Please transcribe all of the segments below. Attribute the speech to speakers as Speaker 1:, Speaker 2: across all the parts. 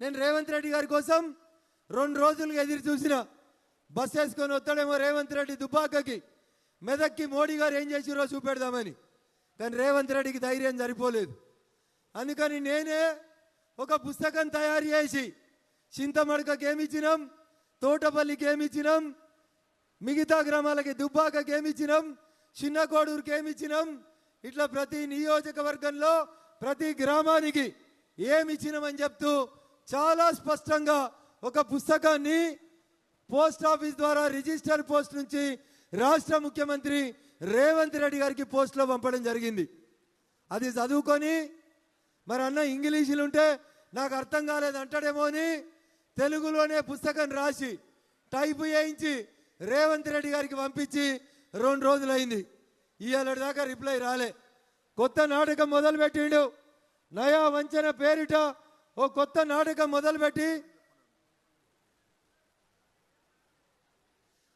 Speaker 1: నేను రేవంత్ రెడ్డి గారి కోసం రెండు రోజులుగా ఎదురు చూసిన బస్ వేసుకొని వస్తాడేమో రేవంత్ రెడ్డి దుబ్బాకకి మెదక్కి మోడీ గారు ఏం చేసిరో చూపెడదామని. కానీ రేవంత్ రెడ్డికి ధైర్యం సరిపోలేదు. అందుకని నేనే ఒక పుస్తకం తయారు చేసి చింతమడకకి ఏమిచ్చినాం తోటపల్లికి ఏమిచ్చినాం మిగతా గ్రామాలకి దుబ్బాకకి ఏమిచ్చినాం చిన్న కోడూరుకి ఏమిచ్చినాం ఇట్లా ప్రతి నియోజకవర్గంలో ప్రతి గ్రామానికి ఏమి ఇచ్చినామని చెప్తూ చాలా స్పష్టంగా ఒక పుస్తకాన్ని పోస్ట్ ఆఫీస్ ద్వారా రిజిస్టర్ పోస్ట్ నుంచి రాష్ట్ర ముఖ్యమంత్రి రేవంత్ రెడ్డి గారికి పోస్ట్లో పంపడం జరిగింది. అది చదువుకొని మరి అన్న ఇంగ్లీషులు ఉంటే నాకు అర్థం కాలేదు అంటాడేమో అని తెలుగులోనే పుస్తకం రాసి టైపు చేయించి రేవంత్ రెడ్డి గారికి పంపించి రెండు రోజులైంది. ఇవాళ దాకా రిప్లై రాలే. కొత్త నాటకం మొదలుపెట్టిండు. నయా వంచన పేరిట ఓ కొత్త నాటకం మొదలుపెట్టి.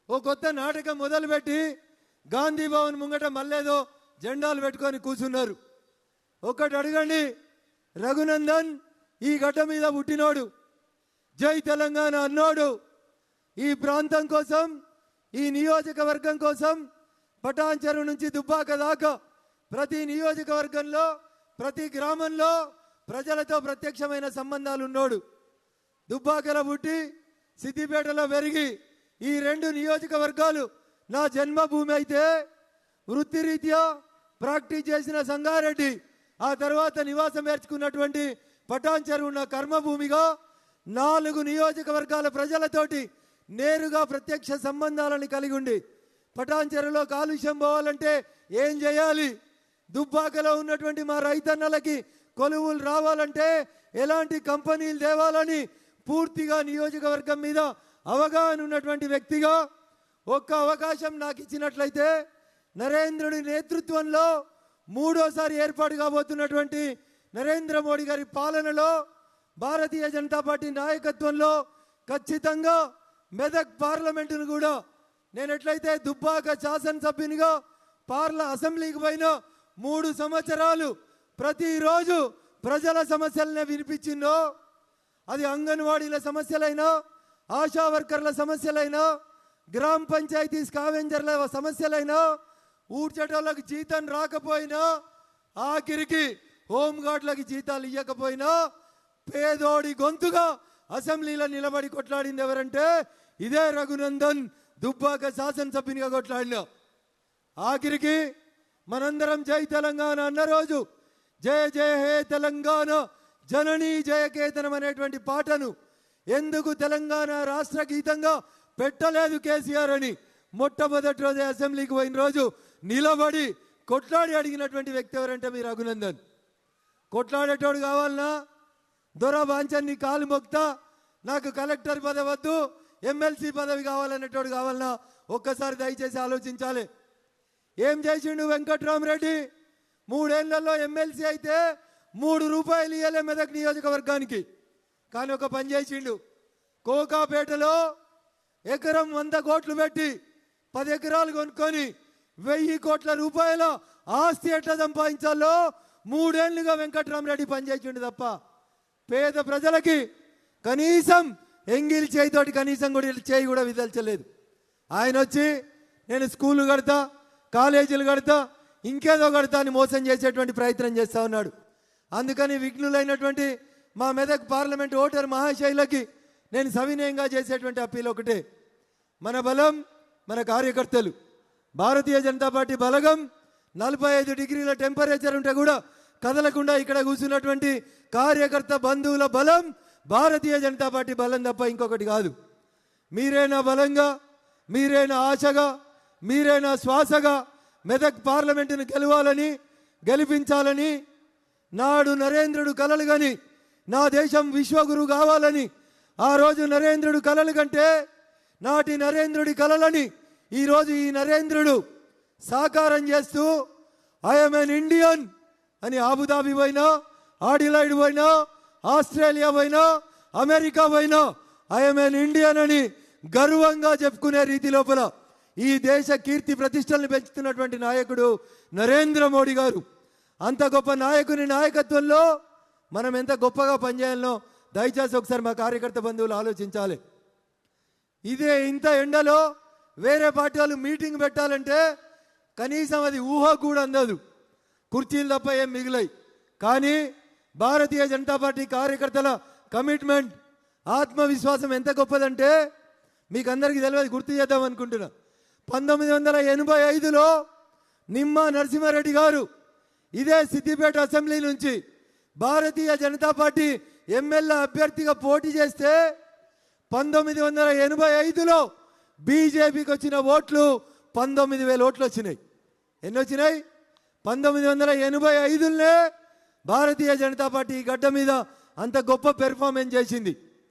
Speaker 1: ఓ కొత్త నాటకం మొదలుపెట్టి గాంధీ భవన్ ముంగట మళ్ళేదో జెండాలు పెట్టుకొని కూర్చున్నారు. ఒక్కటి అడగండి రఘునందన్ ఈ గడ్డ మీద పుట్టినోడు జై తెలంగాణ అన్నోడు. ఈ ప్రాంతం కోసం ఈ నియోజకవర్గం కోసం పటాన్ చెరువు నుంచి దుబ్బాక దాకా ప్రతి నియోజకవర్గంలో ప్రతి గ్రామంలో ప్రజలతో ప్రత్యక్షమైన సంబంధాలు ఉన్నోడు దుబ్బాకలో పుట్టి సిద్దిపేటలో పెరిగి ఈ రెండు నియోజకవర్గాలు నా జన్మభూమి అయితే వృత్తిరీత్యా ప్రాక్టీస్ చేసిన సంగారెడ్డి ఆ తర్వాత నివాసం ఏర్చుకున్నటువంటి పటాన్ చెరువు నా కర్మభూమిగా నాలుగు నియోజకవర్గాల ప్రజలతోటి నేరుగా ప్రత్యక్ష సంబంధాలను కలిగి ఉండి పటాన్ చెరువులో కాలుష్యం పోవాలంటే ఏం చేయాలి? దుబ్బాకలో ఉన్నటువంటి మా రైతన్నలకి కొలువులు రావాలంటే ఎలాంటి కంపెనీలు తేవాలని పూర్తిగా నియోజకవర్గం మీద అవగాహన ఉన్నటువంటి వ్యక్తిగా ఒక్క అవకాశం నాకు ఇచ్చినట్లయితే నరేంద్రుడి నేతృత్వంలో మూడోసారి ఏర్పాటు కాబోతున్నటువంటి నరేంద్ర మోడీ గారి పాలనలో భారతీయ జనతా పార్టీ నాయకత్వంలో ఖచ్చితంగా మెదక్ పార్లమెంటును కూడా నేను ఎట్లయితే దుబ్బాక శాసనసభ్యునిగా పార్ల అసెంబ్లీకి పోయిన మూడు సంవత్సరాలు ప్రతిరోజు ప్రజల సమస్యలనే వినిపించిందో అది అంగన్వాడీల సమస్యలైనా ఆశా వర్కర్ల సమస్యలైనా గ్రామ పంచాయతీ స్కావెంజర్ల సమస్యలైనా ఊడ్చేటోళ్ళకి జీతం రాకపోయినా ఆఖరికి హోంగార్డులకి జీతాలు ఇవ్వకపోయినా పేదోడి గొంతుగా అసెంబ్లీలో నిలబడి కొట్లాడింది ఎవరంటే ఇదే రఘునందన్ దుబ్బాక శాసనసభ్యునిగా కొట్లాడిన. ఆఖరికి మనందరం జై తెలంగాణ అన్న రోజు జయ జయ హే తెలంగాణ జననీ జయకేతనం అనేటువంటి పాటను ఎందుకు తెలంగాణ రాష్ట్ర గీతంగా పెట్టలేదు కేసీఆర్ అని మొట్టమొదటి రోజు అసెంబ్లీకి పోయిన రోజు నిలబడి కొట్లాడి అడిగినటువంటి వ్యక్తి ఎవరంటే మీరు రఘునందన్. కొట్లాడేటోడు కావాలనా? దొర వాంచన్ని కాలు మొక్తా నాకు కలెక్టర్ పదవి వద్దు ఎమ్మెల్సీ పదవి కావాలనేటోడు కావాలనా? ఒక్కసారి దయచేసి ఆలోచించాలి. ఏం చేసిండు వెంకట్రామరెడ్డి? మూడేళ్ళలో ఎమ్మెల్సీ అయితే మూడు రూపాయలు ఇవ్వలే మెదక్ నియోజకవర్గానికి. కానీ ఒక పని చేసిండు. కోకాపేటలో ఎకరం వంద కోట్లు పెట్టి పది ఎకరాలు కొనుక్కొని వెయ్యి కోట్ల రూపాయల ఆస్తి ఎట్లా సంపాదించాలో మూడేళ్ళుగా వెంకట్రామరెడ్డి పనిచేసిండు తప్ప పేద ప్రజలకి కనీసం ఎంగిల్ చేయితోటి కనీసం కూడా చేయి కూడా విదల్చలేదు. ఆయన వచ్చి నేను స్కూళ్ళు కడతా కాలేజీలు కడతా ఇంకేదో ఒకటి దాన్ని మోసం చేసేటువంటి ప్రయత్నం చేస్తా ఉన్నాడు. అందుకని విఘ్నులైనటువంటి మా మెదక్ పార్లమెంట్ ఓటర్ మహాశైలకి నేను సవినయంగా చేసేటువంటి అప్పీల్ ఒకటే. మన బలం మన కార్యకర్తలు భారతీయ జనతా పార్టీ బలగం నలభై ఐదు డిగ్రీల టెంపరేచర్ ఉంటే కూడా కదలకుండా ఇక్కడ కూర్చున్నటువంటి కార్యకర్త బంధువుల బలం భారతీయ జనతా పార్టీ బలం తప్ప ఇంకొకటి కాదు. మీరైనా బలంగా మీరైనా ఆశగా మీరైనా శ్వాసగా మెదక్ పార్లమెంటును గెలవాలని గెలిపించాలని నాడు నరేంద్రుడు కలలు గని నా దేశం విశ్వగురు కావాలని ఆ రోజు నరేంద్రుడు కలలు కంటే నాటి నరేంద్రుడి కలలని ఈరోజు ఈ నరేంద్రుడు సాకారం చేస్తూ ఐఎమ్ ఎన్ ఇండియన్ అని ఆబుదాబి పోయినా ఆడిలైడ్ పోయినా ఆస్ట్రేలియా పోయినా అమెరికా పోయినా ఐఎమ్ ఎన్ ఇండియన్ అని గర్వంగా చెప్పుకునే రీతి లోపల ఈ దేశ కీర్తి ప్రతిష్టలను పెంచుతున్నటువంటి నాయకుడు నరేంద్ర మోడీ గారు. అంత గొప్ప నాయకుని నాయకత్వంలో మనం ఎంత గొప్పగా పనిచేయాలనో దయచేసి ఒకసారి మా కార్యకర్త బంధువులు ఆలోచించాలి. ఇదే ఇంత ఎండలో వేరే పార్టీ వాళ్ళు మీటింగ్ పెట్టాలంటే కనీసం అది ఊహ కూడా అందదు. కుర్చీలు తప్ప ఏం మిగిలాయి. కానీ భారతీయ జనతా పార్టీ కార్యకర్తల కమిట్మెంట్ ఆత్మవిశ్వాసం ఎంత గొప్పదంటే మీకు అందరికీ తెలియదు గుర్తు చేద్దాం అనుకుంటున్నా. పంతొమ్మిది వందల ఎనభై ఐదులో నిమ్మ నరసింహారెడ్డి గారు ఇదే సిద్దిపేట అసెంబ్లీ నుంచి భారతీయ జనతా పార్టీ ఎమ్మెల్యే అభ్యర్థిగా పోటీ చేస్తే పంతొమ్మిది వందల ఎనభై ఐదులో బీజేపీకి వచ్చిన ఓట్లు పంతొమ్మిది వేల ఓట్లు వచ్చినాయి. ఎన్ని వచ్చినాయి? పంతొమ్మిది వందల ఎనభై ఐదులోనే భారతీయ జనతా పార్టీ ఈ గడ్డ మీద అంత గొప్ప పెర్ఫార్మెన్స్ చేసింది.